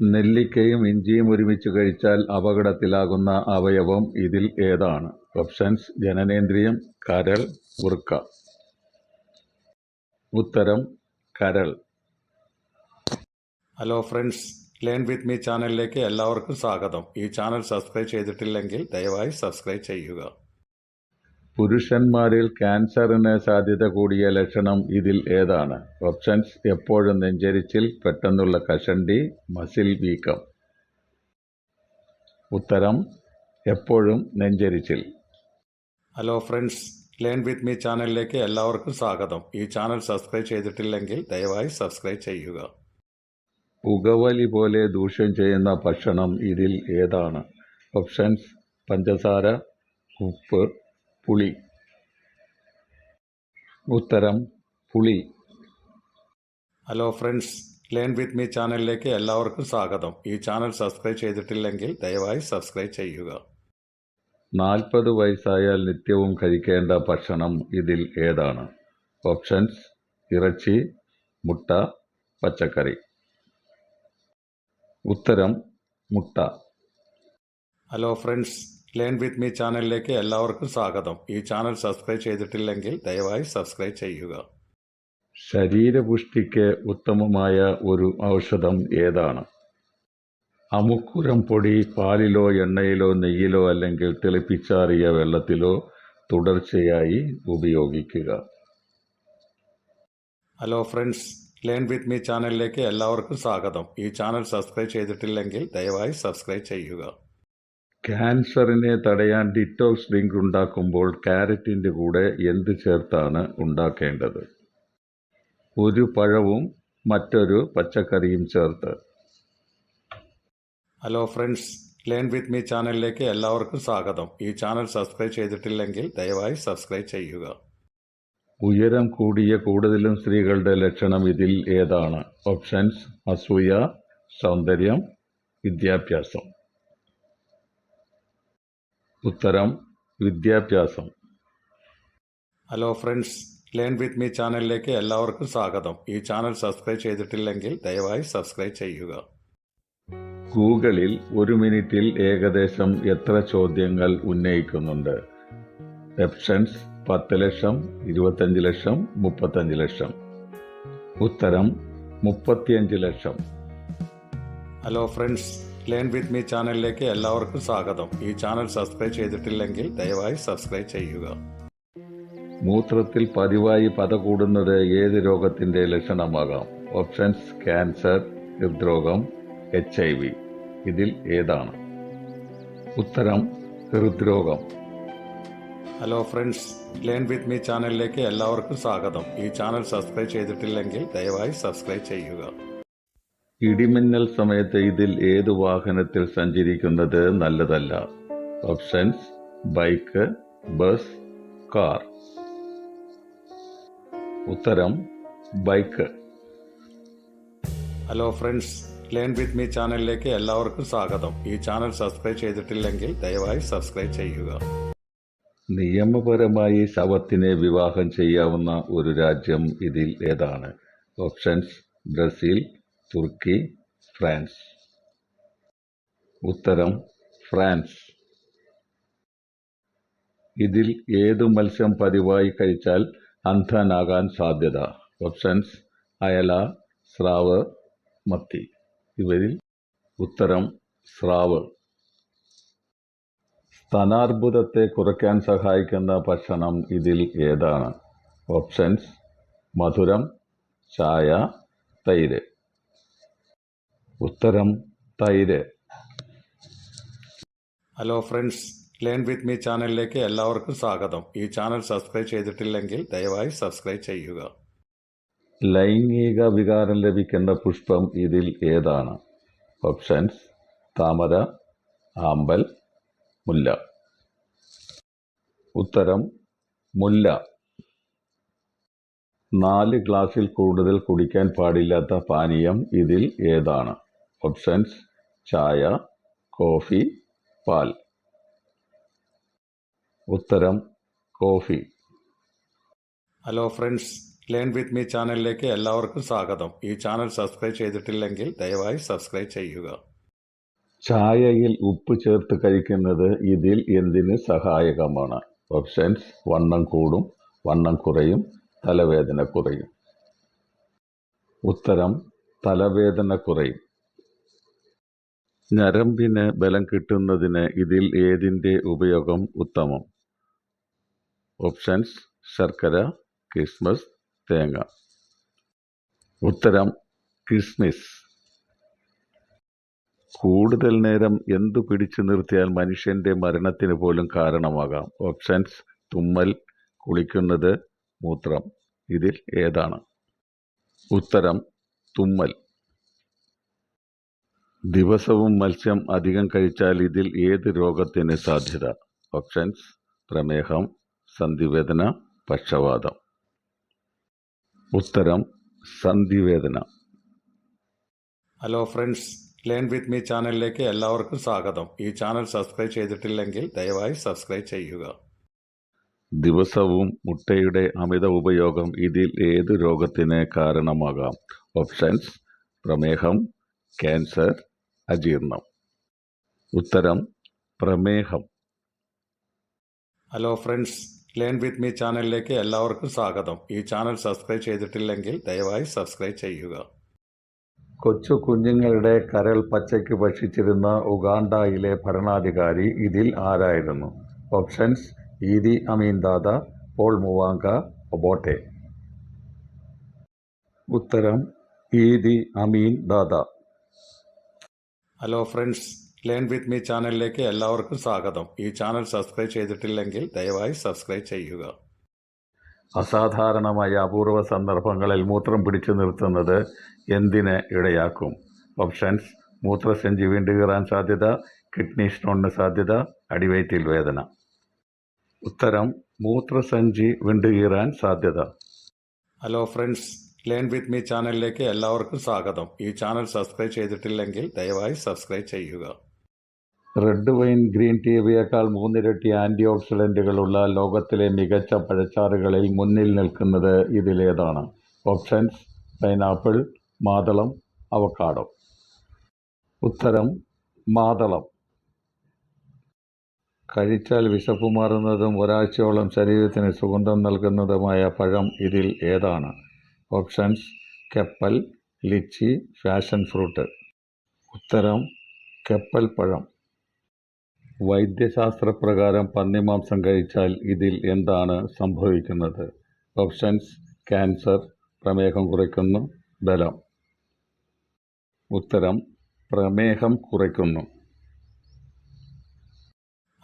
നെല്ലിക്കയും ഇഞ്ചിയും ഒരുമിച്ച് കഴിച്ചാൽ അപകടത്തിലാകുന്ന അവയവം ഇതിൽ ഏതാണ്? ഓപ്ഷൻസ് ജനനേന്ദ്രിയം, കരൾ, വൃക്ക. ഉത്തരം കരൾ. Hello friends learn with me ചാനലിലേക്ക് എല്ലാവർക്കും സ്വാഗതം ഈ ചാനൽ സബ്സ്ക്രൈബ് ചെയ്തിട്ടില്ലെങ്കിൽ ദയവായി സബ്സ്ക്രൈബ് ചെയ്യുക പുരുഷന്മാരിൽ ക്യാൻസറിന് സാധ്യത കൂടിയ ലക്ഷണം ഇതിൽ ഏതാണ്? ഓപ്ഷൻസ് എപ്പോഴും നെഞ്ചരിച്ചിൽ, പെട്ടെന്നുള്ള കഷണ്ടി, മസിൽ വീക്കം. ഉത്തരം എപ്പോഴും നെഞ്ചരിച്ചിൽ. Hello friends learn with me ചാനലിലേക്ക് എല്ലാവർക്കും സ്വാഗതം ഈ ചാനൽ സബ്സ്ക്രൈബ് ചെയ്തിട്ടില്ലെങ്കിൽ ദയവായി സബ്സ്ക്രൈബ് ചെയ്യുക പുകവലി പോലെ ദൂഷ്യം ചെയ്യുന്ന ഭക്ഷണം ഇതിൽ ഏതാണ്? ഓപ്ഷൻസ് പഞ്ചസാര, ഉപ്പ്, പുളി. ഉത്തരം പുളി. Hello friends learn with me ചാനലിലേക്ക് എല്ലാവർക്കും സ്വാഗതം ഈ ചാനൽ സബ്സ്ക്രൈബ് ചെയ്തിട്ടില്ലെങ്കിൽ ദയവായി സബ്സ്ക്രൈബ് ചെയ്യുക നാൽപ്പത് വയസ്സായാൽ നിത്യവും കഴിക്കേണ്ട ഭക്ഷണം ഇതിൽ ഏതാണ്? ഓപ്ഷൻസ് ഇറച്ചി, മുട്ട, പച്ചക്കറി. ഉത്തരം മുട്ട. Hello friends learn with me ചാനലിലേക്ക് എല്ലാവർക്കും സ്വാഗതം ഈ ചാനൽ സബ്സ്ക്രൈബ് ചെയ്തിട്ടില്ലെങ്കിൽ ദയവായി സബ്സ്ക്രൈബ് ചെയ്യുക ശരീരപുഷ്ടിക്ക് ഉത്തമമായ ഒരു ഔഷധം ഏതാണ്? അമുക്കുരം പൊടി പാലിലോ എണ്ണയിലോ നെയ്യിലോ അല്ലെങ്കിൽ തിളപ്പിച്ചാറിയ വെള്ളത്തിലോ തുടർച്ചയായി ഉപയോഗിക്കുക. Hello friends learn with me ചാനലിലേക്ക് എല്ലാവർക്കും സ്വാഗതം ഈ ചാനൽ സബ്സ്ക്രൈബ് ചെയ്തിട്ടില്ലെങ്കിൽ ദയവായി സബ്സ്ക്രൈബ് ചെയ്യുക ക്യാൻസറിനെ തടയാൻ ഡിറ്റോക്സ് ഡ്രിങ്ക് ഉണ്ടാക്കുമ്പോൾ ക്യാരറ്റിന്റെ കൂടെ എന്ത് ചേർത്താണ് ഉണ്ടാക്കേണ്ടത്? ഒരു പഴവും മറ്റൊരു പച്ചക്കറിയും ചേർത്ത്. Hello friends learn with me ചാനലിലേക്ക് എല്ലാവർക്കും സ്വാഗതം ഈ ചാനൽ സബ്സ്ക്രൈബ് ചെയ്തിട്ടില്ലെങ്കിൽ ദയവായി സബ്സ്ക്രൈബ് ചെയ്യുക ഉയരം കൂടിയ കൂടുതലും സ്ത്രീകളുടെ ലക്ഷണം ഇതിൽ ഏതാണ്? ഓപ്ഷൻസ് അസൂയ, സൗന്ദര്യം, വിദ്യാഭ്യാസം. ഉത്തരം വിദ്യാഭ്യാസം. Hello friends learn with me ചാനലിലേക്ക് എല്ലാവർക്കും സ്വാഗതം ഈ ചാനൽ സബ്സ്ക്രൈബ് ചെയ്തിട്ടില്ലെങ്കിൽ ദയവായി സബ്സ്ക്രൈബ് ചെയ്യുക ഗൂഗിളിൽ ഒരു മിനിറ്റിൽ ഏകദേശം എത്ര ചോദ്യങ്ങൾ ഉന്നയിക്കുന്നുണ്ട്? ഓപ്ഷൻസ് പത്ത് ലക്ഷം, ഇരുപത്തഞ്ച് ലക്ഷം, മുപ്പത്തഞ്ച് ലക്ഷം. ഉത്തരം മുപ്പത്തിയഞ്ച് ലക്ഷം. Hello friends learn with me ചാനലിലേക്ക് എല്ലാവർക്കും സ്വാഗതം ഈ ചാനൽ സബ്സ്ക്രൈബ് ചെയ്തിട്ടില്ലെങ്കിൽ ദയവായി സബ്സ്ക്രൈബ് ചെയ്യുക മൂത്രത്തിൽ പതിവായി പത കൂടുന്നത് ഏത് രോഗത്തിന്റെ ലക്ഷണമാകാം? ഓപ്ഷൻസ് ക്യാൻസർ, ഹൃദ്രോഗം, എച്ച് ഐ വി. ഇതിൽ ഏതാണ്? ഉത്തരം ഹൃദ്രോഗം. Hello friends learn with me ചാനലിലേക്ക് എല്ലാവർക്കും സ്വാഗതം ഈ ചാനൽ സബ്സ്ക്രൈബ് ചെയ്തിട്ടില്ലെങ്കിൽ ദയവായി സബ്സ്ക്രൈബ് ചെയ്യുക ഇടിമിന്നൽ സമയത്ത് ഇതിൽ ഏത് വാഹനത്തിൽ സഞ്ചരിക്കുന്നത് നല്ലതല്ല? Options bike, bus, car. ഉത്തരം bike. Hello friends learn with me ചാനലിലേക്ക് എല്ലാവർക്കും സ്വാഗതം ഈ ചാനൽ സബ്സ്ക്രൈബ് ചെയ്തിട്ടില്ലെങ്കിൽ ദയവായി സബ്സ്ക്രൈബ് ചെയ്യുക നിയമപരമായി ശവത്തിനെ വിവാഹം ചെയ്യാവുന്ന ഒരു രാജ്യം ഇതിൽ ഏതാണ്? ഓപ്ഷൻസ് ബ്രസീൽ, തുർക്കി, ഫ്രാൻസ്. ഉത്തരം ഫ്രാൻസ്. ഇതിൽ ഏതു മത്സ്യം പതിവായി കഴിച്ചാൽ അന്ധനാകാൻ സാധ്യത? ഓപ്ഷൻസ് അയല, സ്രാവ്, മത്തി. ഇവരിൽ ഉത്തരം സ്രാവ്. സ്തനാർബുദത്തെ കുറയ്ക്കാൻ സഹായിക്കുന്ന ഭക്ഷണം ഇതിൽ ഏതാണ്? ഓപ്ഷൻസ് മധുരം, ചായ, തൈര്. ഉത്തരം തൈര്. Hello friends learn with me ചാനലിലേക്ക് എല്ലാവർക്കും സ്വാഗതം ഈ ചാനൽ സബ്സ്ക്രൈബ് ചെയ്തിട്ടില്ലെങ്കിൽ ദയവായി സബ്സ്ക്രൈബ് ചെയ്യുക ലൈംഗിക വികാരം ലഭിക്കുന്ന പുഷ്പം ഇതിൽ ഏതാണ്? ഓപ്ഷൻസ് താമര, ആമ്പൽ, മുല്ല. ഉത്തരം മുല്ല. നാല് ഗ്ലാസിൽ കൂടുതൽ കുടിക്കാൻ പാടില്ലാത്ത പാനീയം ഇതിൽ ഏതാണ്? ഓപ്ഷൻസ് ചായ, കോഫി, പാൽ. ഉത്തരം coffee. Hello friends learn with me ചാനലിലേക്ക് എല്ലാവർക്കും സ്വാഗതം. ഈ ചാനൽ സബ്സ്ക്രൈബ് ചെയ്തിട്ടില്ലെങ്കിൽ ദയവായി സബ്സ്ക്രൈബ് ചെയ്യുക. ചായയിൽ ഉപ്പ് ചേർത്ത് കഴിക്കുന്നത് ഇതിൽ എന്തിന് സഹായകമാണ്? ഓപ്ഷൻസ് വണ്ണം കൂടും വണ്ണം കുറയും തലവേദന കുറയും. ഉത്തരം തലവേദന കുറയും. ഞരമ്പിന് ബലം കിട്ടുന്നതിന് ഇതിൽ ഏതിന്റെ ഉപയോഗം ഉത്തമം? ഓപ്ഷൻസ് ശർക്കര ക്രിസ്മസ് തേങ്ങ. ഉത്തരം കിസ്മിസ്. കൂടുതൽ നേരം എന്തു പിടിച്ചു നിർത്തിയാൽ മനുഷ്യന്റെ മരണത്തിന് പോലും കാരണമാകാം? ഓപ്ഷൻസ് തുമ്മൽ കുളിക്കുന്നത് മൂത്രം. ഇതിൽ ഏതാണ്? ഉത്തരം തുമ്മൽ. ദിവസവും മത്സ്യം അധികം കഴിച്ചാൽ ഇതിൽ ഏത് രോഗത്തിന് സാധ്യത? ഓപ്ഷൻസ് പ്രമേഹം സന്ധിവേദന പക്ഷവാതം. ഉത്തരം സന്ധിവേദന. Hello friends learn with me ചാനലിലേക്ക് എല്ലാവർക്കും സ്വാഗതം. ഈ ചാനൽ സബ്സ്ക്രൈബ് ചെയ്തിട്ടില്ലെങ്കിൽ ദയവായി സബ്സ്ക്രൈബ് ചെയ്യുക. ദിവസവും മുട്ടയുടെ അമിത ഉപയോഗം ഇതിൽ ഏത് രോഗത്തിന് കാരണമാകാം? ഓപ്ഷൻസ് പ്രമേഹം ക്യാൻസർ അജീർണം. ഉത്തരം പ്രമേഹം. Hello friends learn with me ചാനലിലേക്ക് എല്ലാവർക്കും സ്വാഗതം. ഈ ചാനൽ സബ്സ്ക്രൈബ് ചെയ്തിട്ടില്ലെങ്കിൽ ദയവായി സബ്സ്ക്രൈബ് ചെയ്യുക. കൊച്ചു കുഞ്ഞുങ്ങളുടെ കരൾ പച്ചയ്ക്ക് ഭക്ഷിച്ചിരുന്ന ഉഗാണ്ടയിലെ ഭരണാധികാരി ഇതിൽ ആരായിരുന്നു? Options Idi Amin Dada Paul Muwanga Obote. ഉത്തരം Idi Amin Dada. Hello friends learn with me ചാനലിലേക്ക് എല്ലാവർക്കും സ്വാഗതം. ഈ ചാനൽ സബ്സ്ക്രൈബ് ചെയ്തിട്ടില്ലെങ്കിൽ ദയവായി സബ്സ്ക്രൈബ് ചെയ്യുക. അസാധാരണമായ അപൂർവ സന്ദർഭങ്ങളിൽ മൂത്രം പിടിച്ചു നിർത്തുന്നത് എന്തിനെ ഇടയാക്കും? ഓപ്ഷൻസ് മൂത്രസഞ്ചി വീണ്ടുകീറാൻ സാധ്യത കിഡ്നി സ്റ്റോണിന് സാധ്യത അടിവയറ്റിൽ വേദന. ഉത്തരം മൂത്രസഞ്ചി വിണ്ടുകീറാൻ സാധ്യത. Hello friends learn with me ചാനലിലേക്ക് എല്ലാവർക്കും സ്വാഗതം. ഈ ചാനൽ സബ്സ്ക്രൈബ് ചെയ്തിട്ടില്ലെങ്കിൽ ദയവായി സബ്സ്ക്രൈബ് ചെയ്യുക. റെഡ് വൈൻ ഗ്രീൻ ടീ ടീയേക്കാൾ മൂന്നിരട്ടി ആന്റി ഓക്സിഡന്റുകളുള്ള ലോകത്തിലെ മികച്ച പഴച്ചാറുകളിൽ മുന്നിൽ നിൽക്കുന്നത് ഇതിലേതാണ്. ഓപ്ഷൻസ് പൈനാപ്പിൾ മാതളം അവക്കാടോ ഉത്തരം മാതളം കഴിച്ചാൽ വിശപ്പ് മാറുന്നതും ഒരാഴ്ചയോളം ശരീരത്തിന് സുഗന്ധം നൽകുന്നതുമായ പഴം ഇതിൽ ഏതാണ്? ഓപ്ഷൻസ് കപ്പൽ ലിച്ചി ഫാഷൻ ഫ്രൂട്ട്. ഉത്തരം കപ്പൽ പഴം. വൈദ്യശാസ്ത്രപ്രകാരം പന്നിമാംസം കഴിച്ചാൽ ഇതിൽ എന്താണ് സംഭവിക്കുന്നത്? ഓപ്ഷൻസ് ക്യാൻസർ പ്രമേഹം കുറയ്ക്കുന്നു ബലം. ഉത്തരം പ്രമേഹം കുറയ്ക്കുന്നു.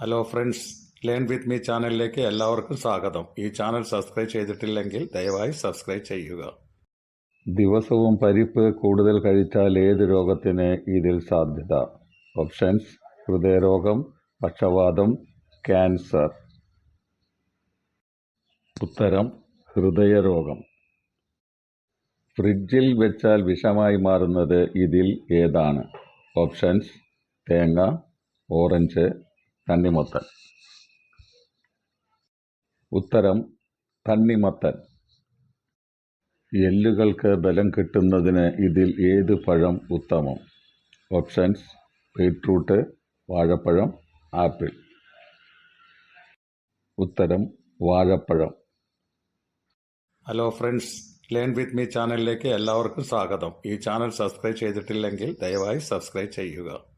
Hello friends learn with me ചാനലിലേക്ക് എല്ലാവർക്കും സ്വാഗതം. ഈ ചാനൽ സബ്സ്ക്രൈബ് ചെയ്തിട്ടില്ലെങ്കിൽ ദയവായി സബ്സ്ക്രൈബ് ചെയ്യുക. ദിവസവും പരിപ്പ് കൂടുതൽ കഴിച്ചാൽ ഏത് രോഗത്തിന് ഇതിൽ സാധ്യത? ഓപ്ഷൻസ് ഹൃദയരോഗം പക്ഷവാതം ക്യാൻസർ ഉത്തരം ഹൃദയരോഗം. ഫ്രിഡ്ജിൽ വെച്ചാൽ വിഷമായി മാറുന്നത് ഇതിൽ ഏതാണ്? ഓപ്ഷൻസ് തേങ്ങ ഓറഞ്ച് തണ്ണിമത്തൻ ഉത്തരം തണ്ണിമത്തൻ. എല്ലുകൾക്ക് ബലം കിട്ടുന്നതിന് ഇതിൽ ഏത് പഴം ഉത്തമം? ഓപ്ഷൻസ് ബീട്രൂട്ട് വാഴപ്പഴം ആപ്പിൾ. ഉത്തരം വാഴപ്പഴം. Hello friends learn with me ചാനലിലേക്ക് എല്ലാവർക്കും സ്വാഗതം. ഈ ചാനൽ സബ്സ്ക്രൈബ് ചെയ്തിട്ടില്ലെങ്കിൽ ദയവായി സബ്സ്ക്രൈബ് ചെയ്യുക.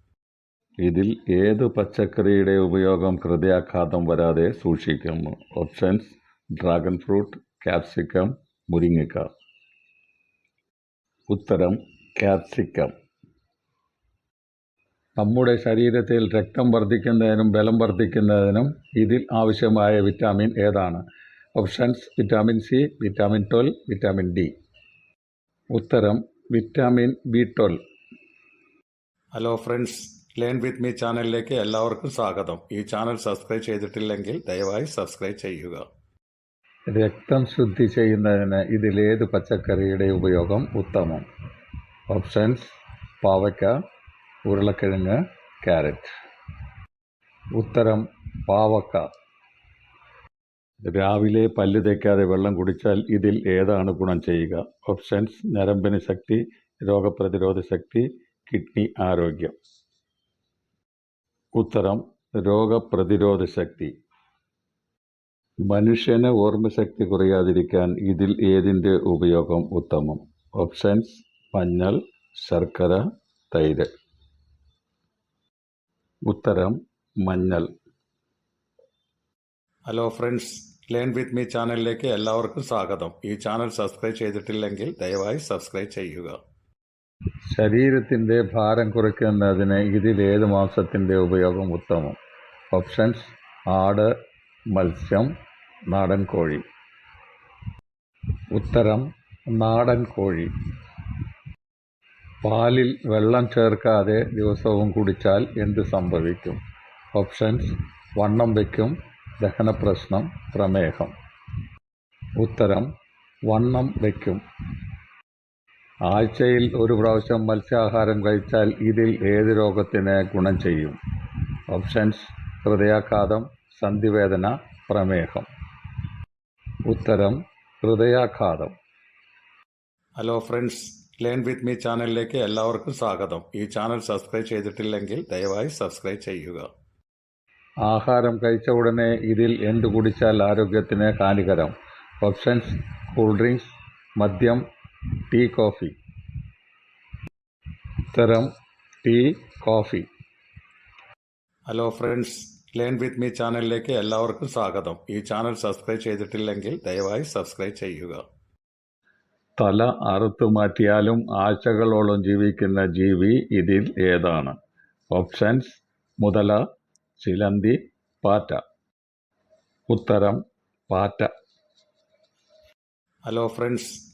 ഇതിൽ ഏത് പച്ചക്കറിയുടെ ഉപയോഗം ഹൃദയാഘാതം വരാതെ സൂക്ഷിക്കുന്നു ഓപ്ഷൻസ് ഡ്രാഗൺ ഫ്രൂട്ട് ക്യാപ്സിക്കം മുരിങ്ങക്ക ഉത്തരം ക്യാപ്സിക്കം. നമ്മുടെ ശരീരത്തിൽ രക്തം വർദ്ധിക്കുന്നതിനും ബലം വർദ്ധിക്കുന്നതിനും ഇതിൽ ആവശ്യമായ വിറ്റാമിൻ ഏതാണ്? Options vitamin C vitamin twelve vitamin D. ഉത്തരം vitamin B twelve. Hello friends learn with me ചാനലിലേക്ക് എല്ലാവർക്കും സ്വാഗതം. ഈ ചാനൽ സബ്സ്ക്രൈബ് ചെയ്തിട്ടില്ലെങ്കിൽ ദയവായി സബ്സ്ക്രൈബ് ചെയ്യുക. രക്തം ശുദ്ധി ചെയ്യുന്നതിന് ഇതിലേത് പച്ചക്കറിയുടെ ഉപയോഗം ഉത്തമം? ഓപ്ഷൻസ് പാവയ്ക്ക ഉരുളക്കിഴങ്ങ് ക്യാരറ്റ്. ഉത്തരം പാവക്ക. രാവിലെ പല്ല് തേക്കാതെ വെള്ളം കുടിച്ചാൽ ഇതിൽ ഏതാണ് ഗുണം ചെയ്യുക? ഓപ്ഷൻസ് നരമ്പിന് ശക്തി രോഗപ്രതിരോധ ശക്തി കിഡ്നി ആരോഗ്യം. ഉത്തരം രോഗപ്രതിരോധ ശക്തി മനുഷ്യന് ഓർമ്മശക്തി കുറയാതിരിക്കാൻ ഇതിൽ ഏതിന്റെ ഉപയോഗം ഉത്തമം? ഓപ്ഷൻസ് മഞ്ഞൾ ശർക്കര തൈര്. ഉത്തരം മഞ്ഞൾ. Hello friends learn with me ചാനലിലേക്ക് എല്ലാവർക്കും സ്വാഗതം. ഈ ചാനൽ സബ്സ്ക്രൈബ് ചെയ്തിട്ടില്ലെങ്കിൽ ദയവായി സബ്സ്ക്രൈബ് ചെയ്യുക. ശരീരത്തിന്റെ ഭാരം കുറയ്ക്കുന്നതിന് ഇതിൽ ഏത് മാംസത്തിന്റെ ഉപയോഗം ഉത്തമം? ഓപ്ഷൻസ് ആട് മത്സ്യം നാടൻ കോഴി. ഉത്തരം നാടൻ കോഴി. പാലിൽ വെള്ളം ചേർക്കാതെ ദിവസവും കുടിച്ചാൽ എന്ത് സംഭവിക്കും? ഓപ്ഷൻസ് വണ്ണം വയ്ക്കും ദഹനപ്രശ്നം പ്രമേഹം. ഉത്തരം വണ്ണം വയ്ക്കും. ആഴ്ചയിൽ ഒരു പ്രാവശ്യം മത്സ്യാഹാരം കഴിച്ചാൽ ഇതിൽ ഏത് രോഗത്തിന് ഗുണം ചെയ്യും? ഓപ്ഷൻസ് ഹൃദയാഘാതം സന്ധിവേദന പ്രമേഹം. ഉത്തരം ഹൃദയാഘാതം. Hello friends learn with me ചാനലിലേക്ക് എല്ലാവർക്കും സ്വാഗതം. ഈ ചാനൽ സബ്സ്ക്രൈബ് ചെയ്തിട്ടില്ലെങ്കിൽ ദയവായി സബ്സ്ക്രൈബ് ചെയ്യുക. ആഹാരം കഴിച്ച ഉടനെ ഇതിൽ എന്ത് കുടിച്ചാൽ ആരോഗ്യത്തിന് ഹാനികരം? ഓപ്ഷൻസ് കൂൾ ഡ്രിങ്ക്സ് മദ്യം ടീ കോഫി. ഉത്തരം tea coffee. Hello friends learn with me ചാനലിലേക്ക് എല്ലാവർക്കും സ്വാഗതം. ഈ ചാനൽ സബ്സ്ക്രൈബ് ചെയ്തിട്ടില്ലെങ്കിൽ ദയവായി സബ്സ്ക്രൈബ് ചെയ്യുക. തല അറുത്തു മാറ്റിയാലും ആഴ്ചകളോളം ജീവിക്കുന്ന ജീവി ഇതിൽ ഏതാണ്? ഓപ്ഷൻസ് മുതല ചിലന്തി പാറ്റ. ഉത്തരം പാറ്റ. Hello friends